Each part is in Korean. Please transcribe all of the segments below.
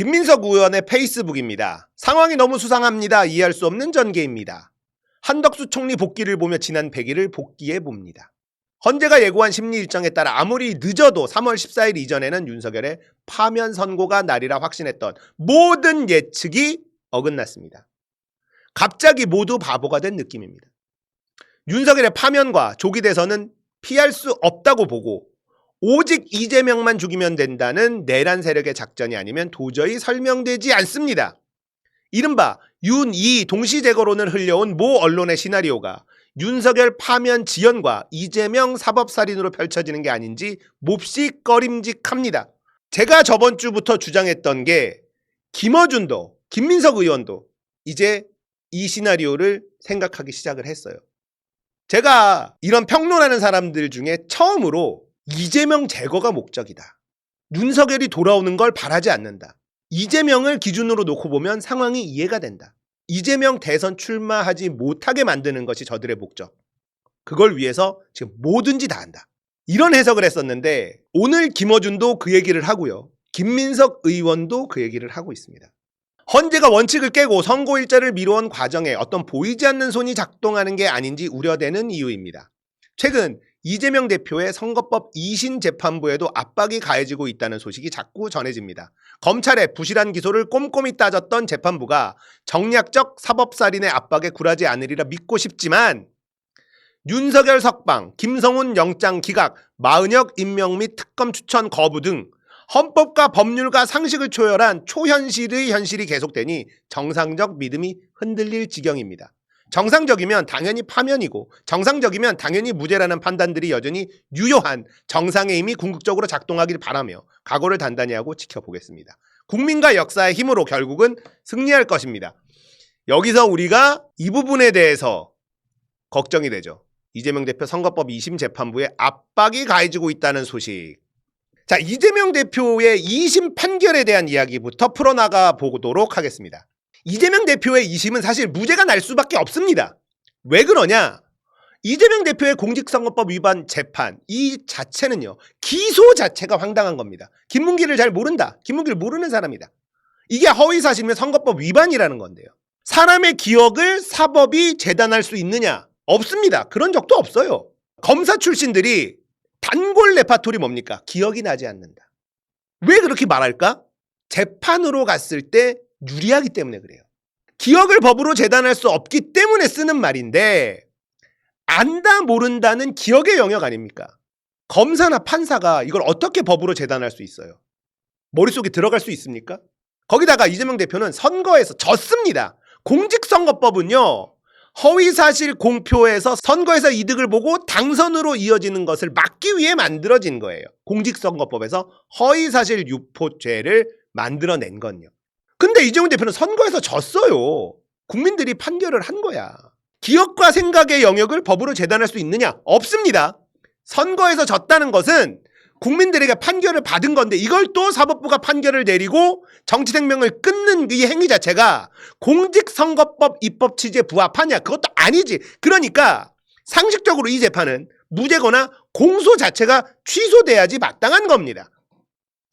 김민석 의원의 페이스북입니다. 상황이 너무 수상합니다. 이해할 수 없는 전개입니다. 한덕수 총리 복귀를 보며 지난 100일을 복귀해 봅니다. 헌재가 예고한 심리 일정에 따라 아무리 늦어도 3월 14일 이전에는 윤석열의 파면 선고가 날이라 확신했던 모든 예측이 어긋났습니다. 갑자기 모두 바보가 된 느낌입니다. 윤석열의 파면과 조기 대선은 피할 수 없다고 보고 오직 이재명만 죽이면 된다는 내란 세력의 작전이 아니면 도저히 설명되지 않습니다. 이른바 윤이 동시 제거론을 흘려온 모 언론의 시나리오가 윤석열 파면 지연과 이재명 사법살인으로 펼쳐지는 게 아닌지 몹시 꺼림직합니다. 제가 저번 주부터 주장했던 게 김어준도 김민석 의원도 이제 이 시나리오를 생각하기 시작을 했어요. 제가 이런 평론하는 사람들 중에 처음으로 이재명 제거가 목적이다. 윤석열이 돌아오는 걸 바라지 않는다. 이재명을 기준으로 놓고 보면 상황이 이해가 된다. 이재명 대선 출마하지 못하게 만드는 것이 저들의 목적. 그걸 위해서 지금 뭐든지 다 한다. 이런 해석을 했었는데 오늘 김어준도 그 얘기를 하고요. 김민석 의원도 그 얘기를 하고 있습니다. 헌재가 원칙을 깨고 선고 일자를 미뤄온 과정에 어떤 보이지 않는 손이 작동하는 게 아닌지 우려되는 이유입니다. 최근 이재명 대표의 선거법 2심 재판부에도 압박이 가해지고 있다는 소식이 자꾸 전해집니다. 검찰의 부실한 기소를 꼼꼼히 따졌던 재판부가 정략적 사법살인의 압박에 굴하지 않으리라 믿고 싶지만 윤석열 석방, 김성훈 영장 기각, 마은혁 임명 및 특검 추천 거부 등 헌법과 법률과 상식을 초월한 초현실의 현실이 계속되니 정상적 믿음이 흔들릴 지경입니다. 정상적이면 당연히 파면이고 정상적이면 당연히 무죄라는 판단들이 여전히 유효한 정상의 힘이 궁극적으로 작동하길 바라며 각오를 단단히 하고 지켜보겠습니다. 국민과 역사의 힘으로 결국은 승리할 것입니다. 여기서 우리가 이 부분에 대해서 걱정이 되죠. 이재명 대표 선거법 2심 재판부에 압박이 가해지고 있다는 소식. 자, 이재명 대표의 2심 판결에 대한 이야기부터 풀어나가 보도록 하겠습니다. 이재명 대표의 2심은 사실 무죄가 날 수밖에 없습니다. 왜 그러냐? 이재명 대표의 공직선거법 위반 재판 이 자체는요 기소 자체가 황당한 겁니다. 김문기를 잘 모른다. 김문기를 모르는 사람이다. 이게 허위 사실이면 선거법 위반이라는 건데요. 사람의 기억을 사법이 재단할 수 있느냐? 없습니다. 그런 적도 없어요. 검사 출신들이 단골 레파토리 뭡니까? 기억이 나지 않는다. 왜 그렇게 말할까? 재판으로 갔을 때 유리하기 때문에 그래요. 기억을 법으로 재단할 수 없기 때문에 쓰는 말인데 안다 모른다는 기억의 영역 아닙니까? 검사나 판사가 이걸 어떻게 법으로 재단할 수 있어요? 머릿속에 들어갈 수 있습니까? 거기다가 이재명 대표는 선거에서 졌습니다. 공직선거법은요. 허위사실 공표에서 선거에서 이득을 보고 당선으로 이어지는 것을 막기 위해 만들어진 거예요. 공직선거법에서 허위사실 유포죄를 만들어낸 건요. 근데 이재명 대표는 선거에서 졌어요. 국민들이 판결을 한 거야. 기억과 생각의 영역을 법으로 재단할 수 있느냐? 없습니다. 선거에서 졌다는 것은 국민들에게 판결을 받은 건데 이걸 또 사법부가 판결을 내리고 정치 생명을 끊는 이 행위 자체가 공직선거법 입법 취지에 부합하냐? 그것도 아니지. 그러니까 상식적으로 이 재판은 무죄거나 공소 자체가 취소돼야지 마땅한 겁니다.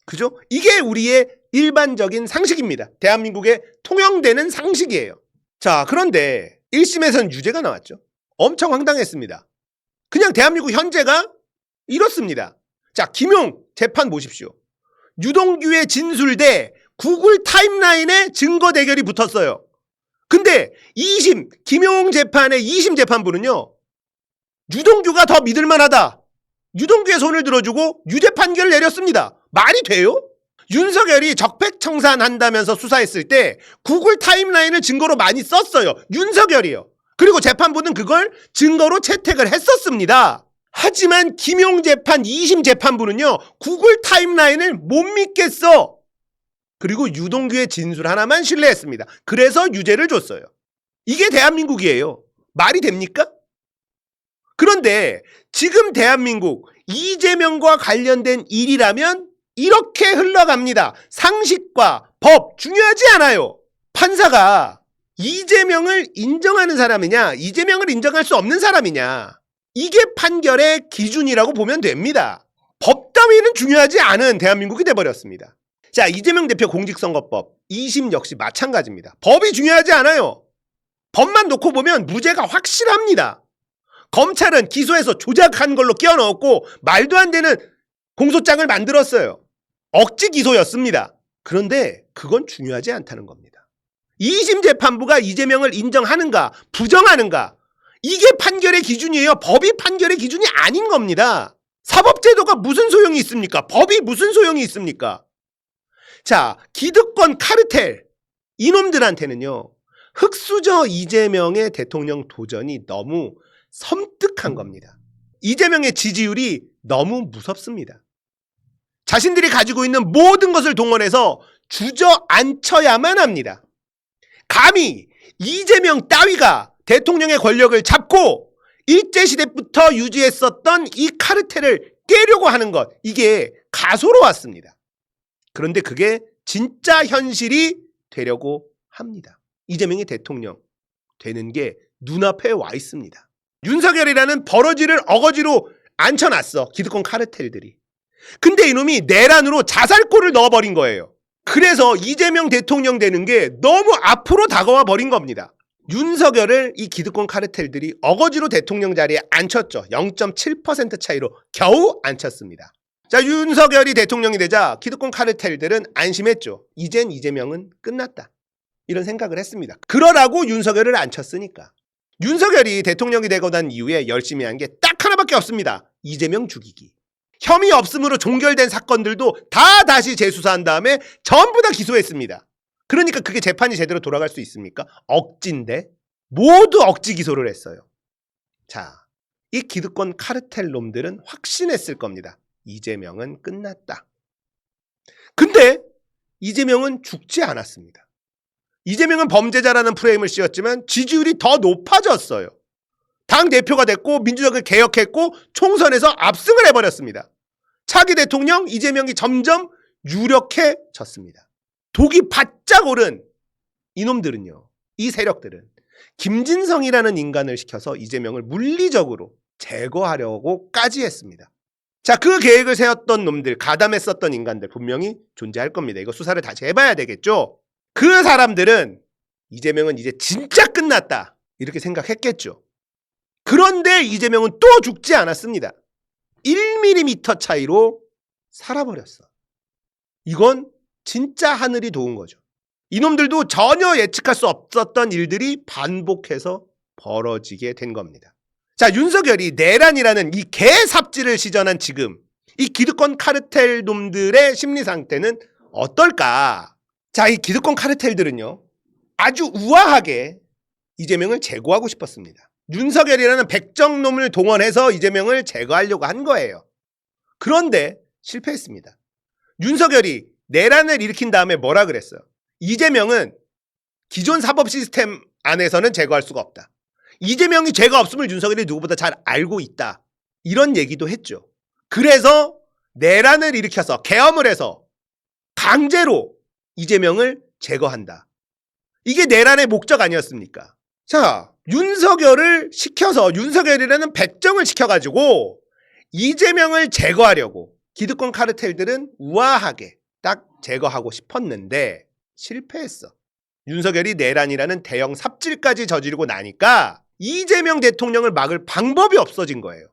그죠? 이게 우리의 일반적인 상식입니다. 대한민국에 통용되는 상식이에요. 자, 그런데 1심에서는 유죄가 나왔죠. 엄청 황당했습니다. 그냥 대한민국 현재가 이렇습니다. 자, 김용 재판 보십시오. 유동규의 진술 대 구글 타임라인의 증거 대결이 붙었어요. 근데 2심 김용 재판의 2심 재판부는요. 유동규가 더 믿을만하다. 유동규의 손을 들어주고 유죄 판결을 내렸습니다. 말이 돼요? 윤석열이 적폐청산한다면서 수사했을 때 구글 타임라인을 증거로 많이 썼어요. 윤석열이요. 그리고 재판부는 그걸 증거로 채택을 했었습니다. 하지만 김용 재판 2심 재판부는요. 구글 타임라인을 못 믿겠어. 그리고 유동규의 진술 하나만 신뢰했습니다. 그래서 유죄를 줬어요. 이게 대한민국이에요. 말이 됩니까? 그런데 지금 대한민국 이재명과 관련된 일이라면 이렇게 흘러갑니다. 상식과 법 중요하지 않아요. 판사가 이재명을 인정하는 사람이냐, 이재명을 인정할 수 없는 사람이냐. 이게 판결의 기준이라고 보면 됩니다. 법 따위는 중요하지 않은 대한민국이 돼버렸습니다. 자, 이재명 대표 공직선거법 2심 역시 마찬가지입니다. 법이 중요하지 않아요. 법만 놓고 보면 무죄가 확실합니다. 검찰은 기소해서 조작한 걸로 끼워 넣었고 말도 안 되는 공소장을 만들었어요. 억지 기소였습니다. 그런데 그건 중요하지 않다는 겁니다. 2심 재판부가 이재명을 인정하는가, 부정하는가, 이게 판결의 기준이에요. 법이 판결의 기준이 아닌 겁니다. 사법제도가 무슨 소용이 있습니까? 법이 무슨 소용이 있습니까? 자, 기득권 카르텔. 이놈들한테는요, 흑수저 이재명의 대통령 도전이 너무 섬뜩한 겁니다. 이재명의 지지율이 너무 무섭습니다. 자신들이 가지고 있는 모든 것을 동원해서 주저앉혀야만 합니다. 감히 이재명 따위가 대통령의 권력을 잡고 일제시대부터 유지했었던 이 카르텔을 깨려고 하는 것, 이게 가소로웠습니다. 그런데 그게 진짜 현실이 되려고 합니다. 이재명이 대통령 되는 게 눈앞에 와 있습니다. 윤석열이라는 버러지를 어거지로 앉혀놨어. 기득권 카르텔들이. 근데 이놈이 내란으로 자살골을 넣어버린 거예요. 그래서 이재명 대통령 되는 게 너무 앞으로 다가와 버린 겁니다. 윤석열을 이 기득권 카르텔들이 어거지로 대통령 자리에 앉혔죠. 0.7% 차이로 겨우 앉혔습니다. 자, 윤석열이 대통령이 되자 기득권 카르텔들은 안심했죠. 이젠 이재명은 끝났다. 이런 생각을 했습니다. 그러라고 윤석열을 앉혔으니까. 윤석열이 대통령이 되고 난 이후에 열심히 한 게 딱 하나밖에 없습니다. 이재명 죽이기. 혐의 없음으로 종결된 사건들도 다 다시 재수사한 다음에 전부 다 기소했습니다. 그러니까 그게 재판이 제대로 돌아갈 수 있습니까? 억지인데 모두 억지 기소를 했어요. 자, 이 기득권 카르텔 놈들은 확신했을 겁니다. 이재명은 끝났다. 근데 이재명은 죽지 않았습니다. 이재명은 범죄자라는 프레임을 씌웠지만 지지율이 더 높아졌어요. 당 대표가 됐고 민주적을 개혁했고 총선에서 압승을 해버렸습니다. 차기 대통령 이재명이 점점 유력해졌습니다. 독이 바짝 오른 이놈들은요. 이 세력들은 김진성이라는 인간을 시켜서 이재명을 물리적으로 제거하려고까지 했습니다. 자, 그 계획을 세웠던 놈들, 가담했었던 인간들 분명히 존재할 겁니다. 이거 수사를 다시 해봐야 되겠죠? 그 사람들은 이재명은 이제 진짜 끝났다. 이렇게 생각했겠죠. 그런데 이재명은 또 죽지 않았습니다. 1mm 차이로 살아버렸어. 이건 진짜 하늘이 도운 거죠. 이놈들도 전혀 예측할 수 없었던 일들이 반복해서 벌어지게 된 겁니다. 자, 윤석열이 내란이라는 이 개삽질을 시전한 지금 이 기득권 카르텔 놈들의 심리 상태는 어떨까? 자, 이 기득권 카르텔들은요. 아주 우아하게 이재명을 제거하고 싶었습니다. 윤석열이라는 백정놈을 동원해서 이재명을 제거하려고 한 거예요. 그런데 실패했습니다. 윤석열이 내란을 일으킨 다음에 뭐라 그랬어요? 이재명은 기존 사법 시스템 안에서는 제거할 수가 없다. 이재명이 죄가 없음을 윤석열이 누구보다 잘 알고 있다. 이런 얘기도 했죠. 그래서 내란을 일으켜서 계엄을 해서 강제로 이재명을 제거한다. 이게 내란의 목적 아니었습니까? 자, 윤석열을 시켜서 윤석열이라는 백정을 시켜가지고 이재명을 제거하려고 기득권 카르텔들은 우아하게 딱 제거하고 싶었는데 실패했어. 윤석열이 내란이라는 대형 삽질까지 저지르고 나니까 이재명 대통령을 막을 방법이 없어진 거예요.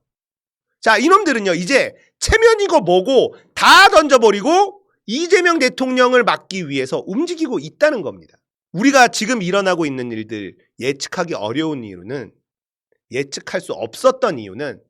자, 이놈들은요, 이제 체면이고 뭐고 다 던져버리고 이재명 대통령을 막기 위해서 움직이고 있다는 겁니다. 우리가 지금 일어나고 있는 일들 예측하기 어려운 이유는 예측할 수 없었던 이유는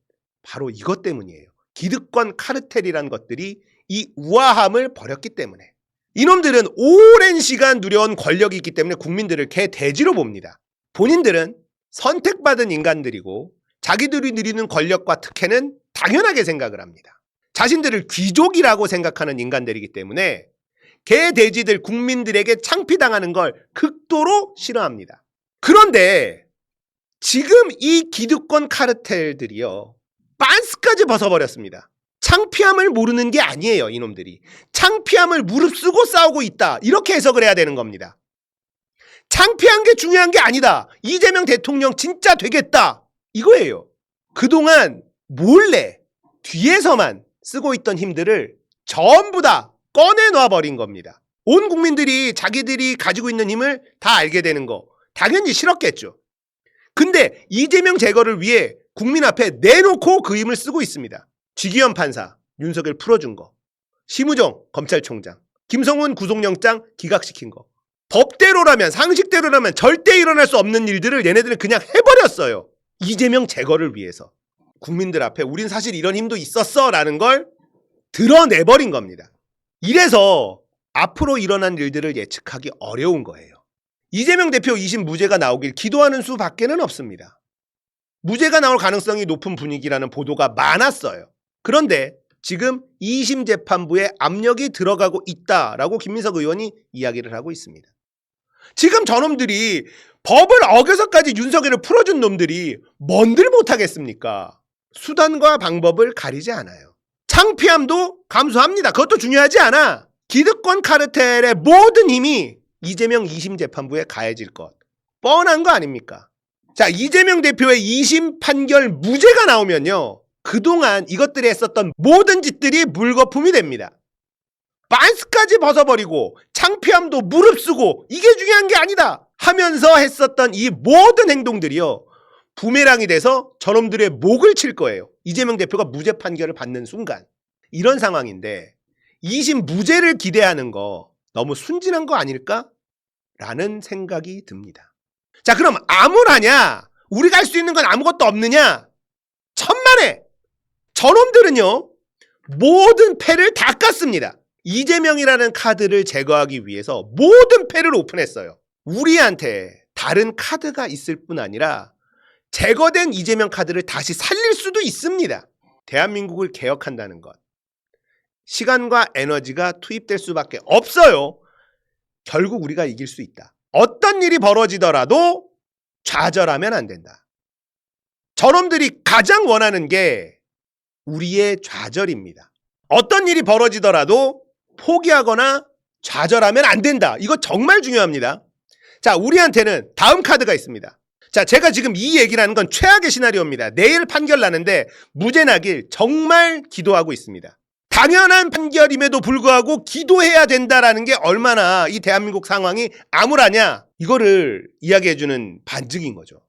바로 이것 때문이에요. 기득권 카르텔이란 것들이 이 우아함을 버렸기 때문에. 이놈들은 오랜 시간 누려온 권력이 있기 때문에 국민들을 개 돼지로 봅니다. 본인들은 선택받은 인간들이고 자기들이 누리는 권력과 특혜는 당연하게 생각을 합니다. 자신들을 귀족이라고 생각하는 인간들이기 때문에 개 돼지들 국민들에게 창피당하는 걸 극도로 싫어합니다. 그런데 지금 이 기득권 카르텔들이요. 빤스까지 벗어버렸습니다. 창피함을 모르는 게 아니에요, 이놈들이. 창피함을 무릅쓰고 싸우고 있다. 이렇게 해석을 해야 되는 겁니다. 창피한 게 중요한 게 아니다. 이재명 대통령 진짜 되겠다. 이거예요. 그동안 몰래 뒤에서만 쓰고 있던 힘들을 전부 다 꺼내놔 버린 겁니다. 온 국민들이 자기들이 가지고 있는 힘을 다 알게 되는 거 당연히 싫었겠죠. 근데 이재명 제거를 위해 국민 앞에 내놓고 그 힘을 쓰고 있습니다. 지기현 판사 윤석열 풀어준 거, 심우정 검찰총장, 김성훈 구속영장 기각시킨 거. 법대로라면 상식대로라면 절대 일어날 수 없는 일들을 얘네들은 그냥 해버렸어요. 이재명 제거를 위해서 국민들 앞에 우린 사실 이런 힘도 있었어라는 걸 드러내버린 겁니다. 이래서 앞으로 일어난 일들을 예측하기 어려운 거예요. 이재명 대표 2심 무죄가 나오길 기도하는 수 밖에는 없습니다. 무죄가 나올 가능성이 높은 분위기라는 보도가 많았어요. 그런데 지금 2심 재판부에 압력이 들어가고 있다라고 김민석 의원이 이야기를 하고 있습니다. 지금 저놈들이 법을 어겨서까지 윤석열을 풀어준 놈들이 뭔들 못하겠습니까? 수단과 방법을 가리지 않아요. 창피함도 감수합니다. 그것도 중요하지 않아. 기득권 카르텔의 모든 힘이 이재명 2심 재판부에 가해질 것. 뻔한 거 아닙니까? 자, 이재명 대표의 2심 판결 무죄가 나오면요. 그동안 이것들이 했었던 모든 짓들이 물거품이 됩니다. 반스까지 벗어버리고 창피함도 무릅쓰고 이게 중요한 게 아니다 하면서 했었던 이 모든 행동들이요. 부메랑이 돼서 저놈들의 목을 칠 거예요. 이재명 대표가 무죄 판결을 받는 순간. 이런 상황인데 2심 무죄를 기대하는 거 너무 순진한 거 아닐까? 라는 생각이 듭니다. 자, 그럼 암울하냐? 우리가 할 수 있는 건 아무것도 없느냐? 천만에! 저놈들은요, 모든 패를 다 깠습니다. 이재명이라는 카드를 제거하기 위해서 모든 패를 오픈했어요. 우리한테 다른 카드가 있을 뿐 아니라 제거된 이재명 카드를 다시 살릴 수도 있습니다. 대한민국을 개혁한다는 것. 시간과 에너지가 투입될 수밖에 없어요. 결국 우리가 이길 수 있다. 어떤 일이 벌어지더라도 좌절하면 안 된다. 저놈들이 가장 원하는 게 우리의 좌절입니다. 어떤 일이 벌어지더라도 포기하거나 좌절하면 안 된다. 이거 정말 중요합니다. 자, 우리한테는 다음 카드가 있습니다. 자, 제가 지금 이 얘기를 하는 건 최악의 시나리오입니다. 내일 판결 나는데 무죄 나길 정말 기도하고 있습니다. 당연한 판결임에도 불구하고 기도해야 된다라는 게 얼마나 이 대한민국 상황이 암울하냐 이거를 이야기해주는 반증인 거죠.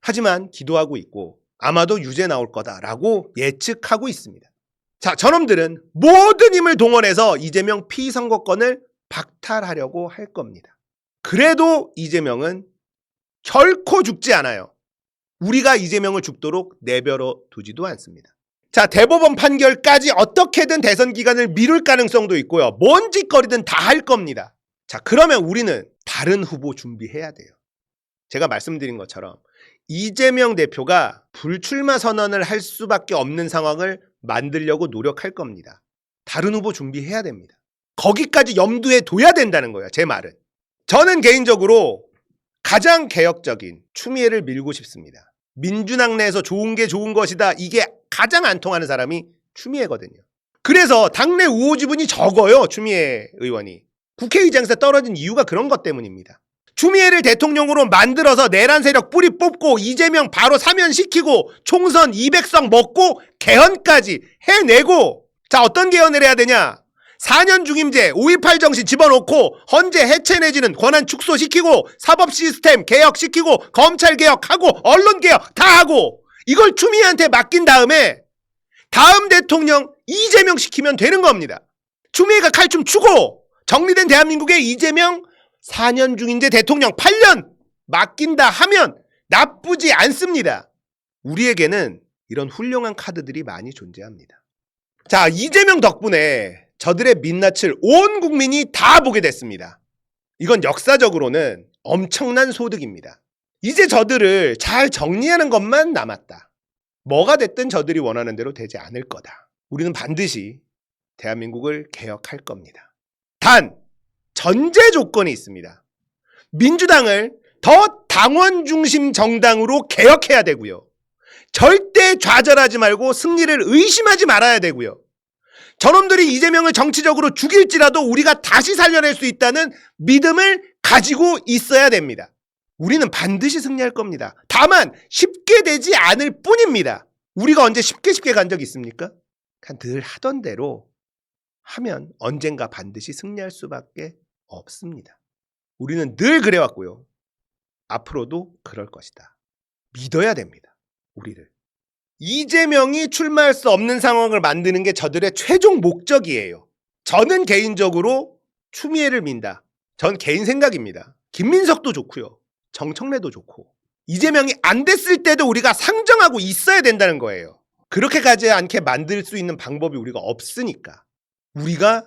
하지만 기도하고 있고 아마도 유죄 나올 거다라고 예측하고 있습니다. 자, 저놈들은 모든 힘을 동원해서 이재명 피선거권을 박탈하려고 할 겁니다. 그래도 이재명은 결코 죽지 않아요. 우리가 이재명을 죽도록 내버려 두지도 않습니다. 자, 대법원 판결까지 어떻게든 대선 기간을 미룰 가능성도 있고요. 뭔 짓거리든 다 할 겁니다. 자, 그러면 우리는 다른 후보 준비해야 돼요. 제가 말씀드린 것처럼 이재명 대표가 불출마 선언을 할 수밖에 없는 상황을 만들려고 노력할 겁니다. 다른 후보 준비해야 됩니다. 거기까지 염두에 둬야 된다는 거예요. 제 말은. 저는 개인적으로 가장 개혁적인 추미애를 밀고 싶습니다. 민주당 내에서 좋은 게 좋은 것이다. 이게 가장 안 통하는 사람이 추미애거든요. 그래서 당내 우호 지분이 적어요. 추미애 의원이. 국회의장에서 떨어진 이유가 그런 것 때문입니다. 추미애를 대통령으로 만들어서 내란 세력 뿌리 뽑고 이재명 바로 사면시키고 총선 200석 먹고 개헌까지 해내고 자 어떤 개헌을 해야 되냐 4년 중임제 5.18 정신 집어넣고 헌재 해체 내지는 권한 축소시키고 사법 시스템 개혁시키고 검찰 개혁하고 언론 개혁 다 하고 이걸 추미애한테 맡긴 다음에 다음 대통령 이재명 시키면 되는 겁니다. 추미애가 칼춤 추고 정리된 대한민국의 이재명 4년 중인데 대통령 8년 맡긴다 하면 나쁘지 않습니다. 우리에게는 이런 훌륭한 카드들이 많이 존재합니다. 자, 이재명 덕분에 저들의 민낯을 온 국민이 다 보게 됐습니다. 이건 역사적으로는 엄청난 소득입니다. 이제 저들을 잘 정리하는 것만 남았다. 뭐가 됐든 저들이 원하는 대로 되지 않을 거다. 우리는 반드시 대한민국을 개혁할 겁니다. 단, 전제 조건이 있습니다. 민주당을 더 당원 중심 정당으로 개혁해야 되고요. 절대 좌절하지 말고 승리를 의심하지 말아야 되고요. 저놈들이 이재명을 정치적으로 죽일지라도 우리가 다시 살려낼 수 있다는 믿음을 가지고 있어야 됩니다. 우리는 반드시 승리할 겁니다. 다만 쉽게 되지 않을 뿐입니다. 우리가 언제 쉽게 쉽게 간적 있습니까? 그냥 늘 하던 대로 하면 언젠가 반드시 승리할 수밖에 없습니다. 우리는 늘 그래왔고요. 앞으로도 그럴 것이다. 믿어야 됩니다. 우리를. 이재명이 출마할 수 없는 상황을 만드는 게 저들의 최종 목적이에요. 저는 개인적으로 추미애를 민다. 전 개인 생각입니다. 김민석도 좋고요. 정청래도 좋고. 이재명이 안 됐을 때도 우리가 상정하고 있어야 된다는 거예요. 그렇게 가지 않게 만들 수 있는 방법이 우리가 없으니까. 우리가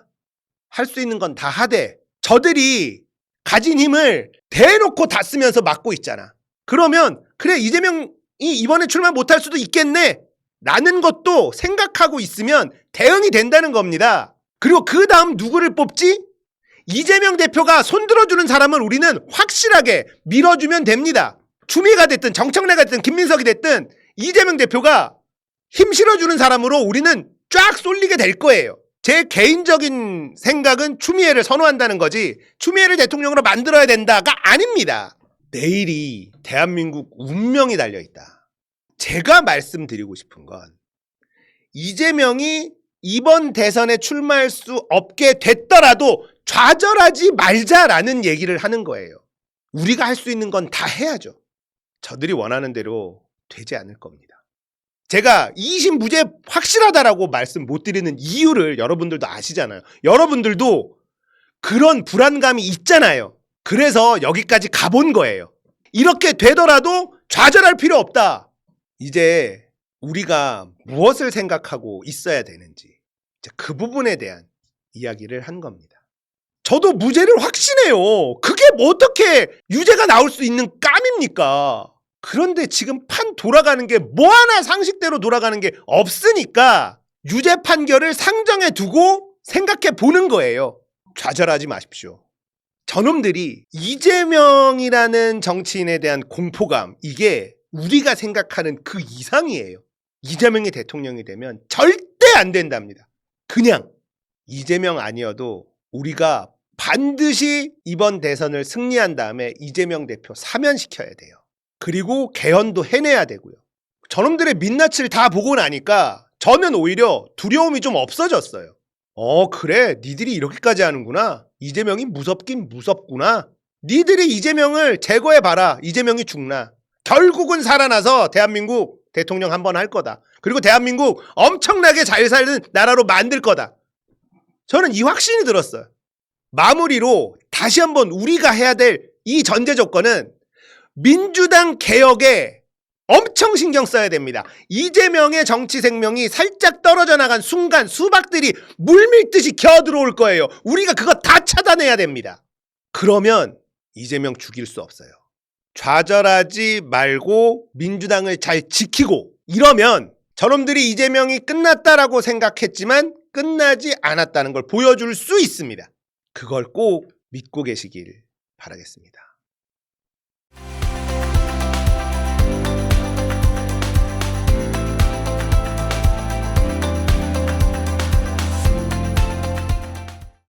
할 수 있는 건 다 하되 저들이 가진 힘을 대놓고 다 쓰면서 막고 있잖아. 그러면 그래 이재명 이 이번에 출마 못할 수도 있겠네. 라는 것도 생각하고 있으면 대응이 된다는 겁니다. 그리고 그 다음 누구를 뽑지? 이재명 대표가 손들어주는 사람을 우리는 확실하게 밀어주면 됩니다. 추미애가 됐든 정청래가 됐든 김민석이 됐든 이재명 대표가 힘 실어주는 사람으로 우리는 쫙 쏠리게 될 거예요. 제 개인적인 생각은 추미애를 선호한다는 거지 추미애를 대통령으로 만들어야 된다가 아닙니다. 내일이 대한민국 운명이 달려 있다. 제가 말씀드리고 싶은 건 이재명이 이번 대선에 출마할 수 없게 됐더라도 좌절하지 말자라는 얘기를 하는 거예요. 우리가 할 수 있는 건 다 해야죠. 저들이 원하는 대로 되지 않을 겁니다. 제가 이심 무죄 확실하다라고 말씀 못 드리는 이유를 여러분들도 아시잖아요. 여러분들도 그런 불안감이 있잖아요. 그래서 여기까지 가본 거예요. 이렇게 되더라도 좌절할 필요 없다. 이제 우리가 무엇을 생각하고 있어야 되는지 그 부분에 대한 이야기를 한 겁니다. 저도 무죄를 확신해요. 그게 뭐 어떻게 유죄가 나올 수 있는 깜입니까? 그런데 지금 판 돌아가는 게 뭐 하나 상식대로 돌아가는 게 없으니까 유죄 판결을 상정해 두고 생각해 보는 거예요. 좌절하지 마십시오. 저놈들이 이재명이라는 정치인에 대한 공포감, 이게 우리가 생각하는 그 이상이에요. 이재명이 대통령이 되면 절대 안 된답니다. 그냥 이재명 아니어도 우리가 반드시 이번 대선을 승리한 다음에 이재명 대표 사면시켜야 돼요. 그리고 개헌도 해내야 되고요. 저놈들의 민낯을 다 보고 나니까 저는 오히려 두려움이 좀 없어졌어요. 어, 그래. 니들이 이렇게까지 하는구나. 이재명이 무섭긴 무섭구나. 니들이 이재명을 제거해봐라. 이재명이 죽나. 결국은 살아나서 대한민국 대통령 한 번 할 거다. 그리고 대한민국 엄청나게 잘 사는 나라로 만들 거다. 저는 이 확신이 들었어요. 마무리로 다시 한번 우리가 해야 될 이 전제 조건은 민주당 개혁에 엄청 신경 써야 됩니다. 이재명의 정치 생명이 살짝 떨어져 나간 순간 수박들이 물밀듯이 기어 들어올 거예요. 우리가 그거 다 차단해야 됩니다. 그러면 이재명 죽일 수 없어요. 좌절하지 말고 민주당을 잘 지키고 이러면 저놈들이 이재명이 끝났다라고 생각했지만 끝나지 않았다는 걸 보여줄 수 있습니다. 그걸 꼭 믿고 계시길 바라겠습니다.